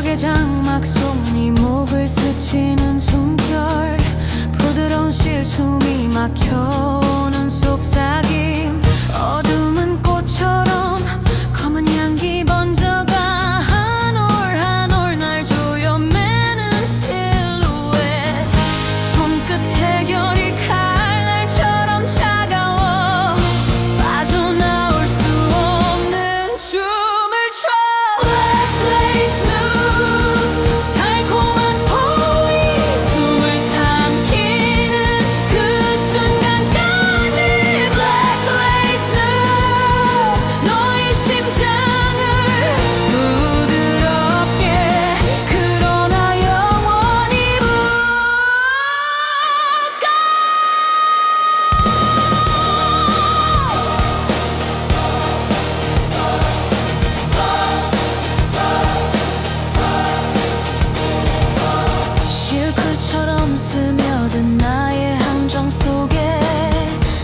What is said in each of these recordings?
벽의 장막 솜이 목을 스치는 숨결. 부드러운 실숨이 막혀오는 속삭임 점점 든 나의 함정 속에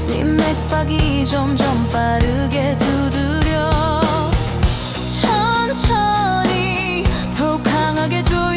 네 맥박이 점점 빠르게 두드려 천천히 더 강하게 조여